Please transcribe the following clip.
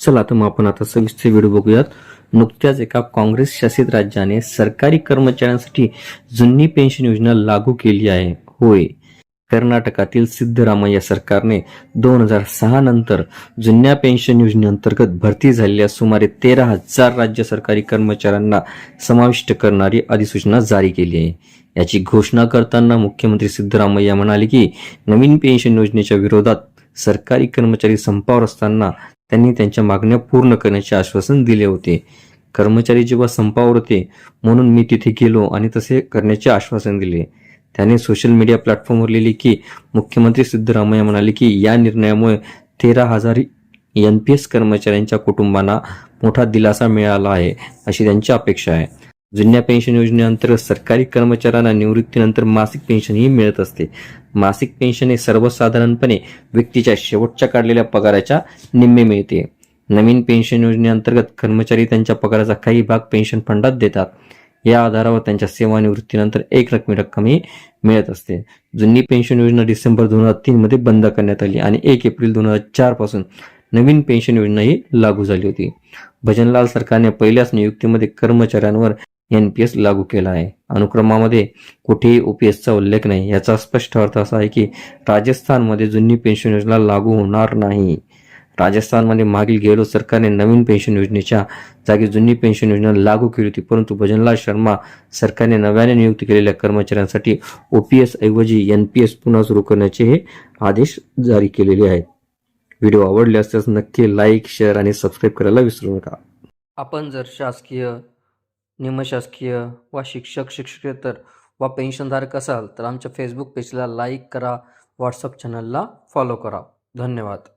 चला तर मग आपण आता सविस्तर व्हिडिओ बघूयात. नुकत्याच एका काँग्रेस शासित राज्याने सरकारी कर्मचाऱ्यांसाठी जुनी पेन्शन योजना लागू केली आहे. होय. कर्नाटकातील सिद्धरामय्या सरकारने दोन हजार सहा नंतर जुन्या पेन्शन योजनेअंतर्गत भरती झालेल्या सुमारे तेरा हजार राज्य सरकारी कर्मचाऱ्यांना समाविष्ट करणारी अधिसूचना जारी केली आहे. याची घोषणा करताना मुख्यमंत्री सिद्धरामय्या म्हणाले की नवीन पेन्शन योजनेच्या विरोधात सरकारी कर्मचारी संपावर असताना त्यांनी त्यांच्या मागण्या पूर्ण करण्याचे आश्वासन दिले होते. कर्मचारी जेव्हा संपावर होते म्हणून मी तिथे गेलो आणि तसे करण्याचे आश्वासन दिले. त्याने सोशल मीडिया प्लॅटफॉर्मवर लिहिले की मुख्यमंत्री सिद्धरामय्या म्हणाले की या निर्णयामुळे तेरा हजार एन पी एस कर्मचाऱ्यांच्या कुटुंबांना मोठा दिलासा मिळाला आहे अशी त्यांची अपेक्षा आहे. जुन्या पेन्शन योजनेअंतर्गत सरकारी कर्मचाऱ्यांना निवृत्तीनंतर मासिक पेन्शनही मिळत असते. मासिक पेन्शन हे सर्वसाधारणपणे व्यक्तीच्या शेवटच्या काढलेल्या पगाराच्या निम्मे मिळते. नवीन पेन्शन योजनेअंतर्गत कर्मचारी त्यांच्या पगाराचा काही भाग पेन्शन फंडात देतात. या आधारावर त्यांच्या सेवानिवृत्तीनंतर एक रकमी रक्कमही मिळत असते. जुनी पेन्शन योजना डिसेंबर दोन हजार तीन मध्ये बंद करण्यात आली आणि एक एप्रिल दोन हजार चारपासून नवीन पेन्शन योजना ही लागू झाली होती. भजनलाल सरकारने पहिल्याच नियुक्तीमध्ये कर्मचाऱ्यांवर एनपीएस लागू केला आहे. अनुक्रमामध्ये कुठेही ओपीएसचा उल्लेख नाही. याचा स्पष्ट अर्थ असा आहे की राजस्थानमध्ये जुनी पेन्शन योजना लागू होणार नाही. राजस्थानमध्ये मागील गेलो सरकारने नवीन पेन्शन योजनेच्या जागी जुनी पेन्शन योजना लागू केली होती. परंतु भजनलाल शर्मा सरकारने नव्याने नियुक्त केलेल्या कर्मचाऱ्यांसाठी ओपीएस ऐवजी एन पी एस पुन्हा सुरू करण्याचे हे आदेश जारी केलेले आहेत. व्हिडिओ आवडले असल्यास नक्की लाईक शेअर आणि सबस्क्राईब करायला विसरू नका. आपण जर शासकीय निमशासकीय वा शिक्षक शिक्षकेतर वा पेन्शनधारक असाल तर आमच्या फेसबुक पेजला लाईक करा व्हॉट्सअप चॅनलला फॉलो करा. धन्यवाद.